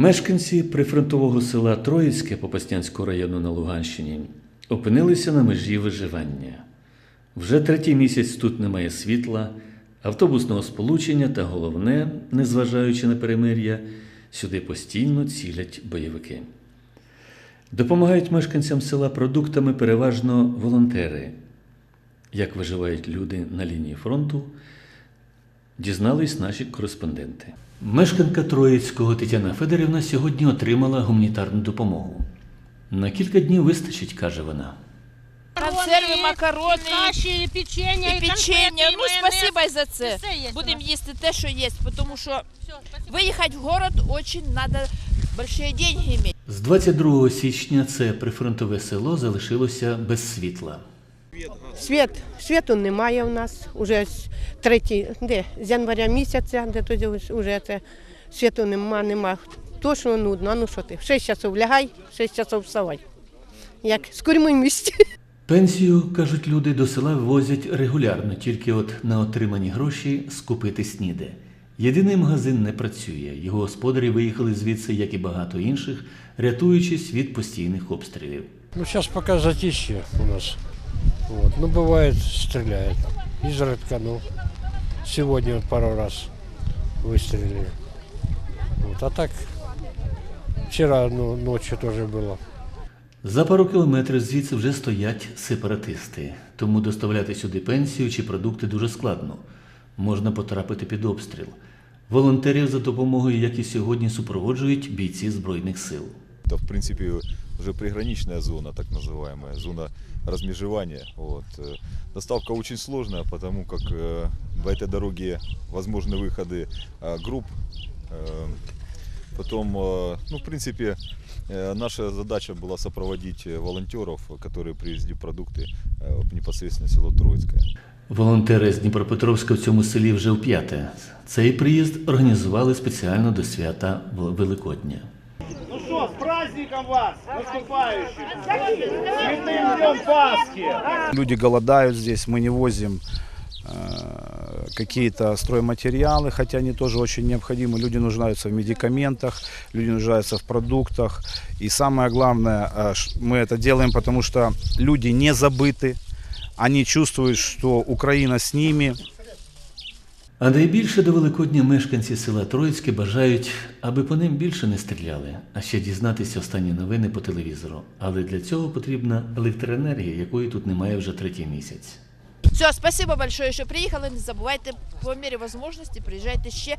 Мешканці прифронтового села Троїцьке Попаснянського району на Луганщині опинилися на межі виживання. Вже третій місяць тут немає світла, автобусного сполучення та головне, незважаючи на перемир'я, сюди постійно цілять бойовики. Допомагають мешканцям села продуктами переважно волонтери. Як виживають люди на лінії фронту, дізнались наші кореспонденти. Мешканка Троїцького Тетяна Федорівна сьогодні отримала гуманітарну допомогу. На кілька днів вистачить, каже вона. Консерви, макарони, каші, і печення, і печення. Ну, спасибо і за це. Будемо їсти те, що є, тому що виїхати в город очень надо большие деньги иметь. З 22 січня це прифронтове село залишилося без світла. Світ, світу немає у нас. Уже з третій, де, з января місяця, де тоді вже це світу нема, нема. Точно нудно, а ну що ти, в 6 часов лягай, в 6 часов вставай. Як з курьми в місті. Пенсію, кажуть люди, до села ввозять регулярно, тільки от на отримані гроші скупитись ніде. Єдиний магазин не працює. Його господарі виїхали звідси, як і багато інших, рятуючись від постійних обстрілів. Ну, сейчас пока затишье у нас. Вот. Ну, бывает, стреляет. Изредка, ну, сегодня вот пару раз выстрелили. Вот. А так, вчера ну, ночью тоже было. За пару кілометрів звідси вже стоять сепаратисти, тому доставляти сюди пенсію чи продукти дуже складно. Можна потрапити під обстріл. Волонтерів за допомогою, як і сьогодні, супроводжують бійці Збройних сил. Это, в принципе, уже приграничная зона, так называемая, зона размежевания. Вот. Э, Доставка очень сложная, потому как э, по этой дороге возможны выходы э, групп. Э, Потом, э, ну, в принципе, э, наша задача была сопроводить э, волонтеров, которые привезли продукты э, в непосредственно село Троицкое. Волонтери з Дніпропетровська в цьому селі вже вп'яте. Цей приїзд організували спеціально до свята Вел- Великодня. Ну что, с праздником вас, наступающим! Святым днем Пасхи! Люди голодают здесь, мы не возим э, какие-то стройматериалы, хотя они тоже очень необходимы. Люди нуждаются в медикаментах, люди нуждаются в продуктах. И самое главное, э, ш- мы это делаем, потому что люди не забыты, они чувствуют, что Украина с ними, а найбільше до Великодня мешканці села Троїцьке бажають, аби по ним більше не стріляли, а ще дізнатися останні новини по телевізору. Але для цього потрібна електроенергія, якої тут немає вже третій місяць. Все, спасибо большое, що приїхали. Не забувайте по мірі можливості приїжджайте ще.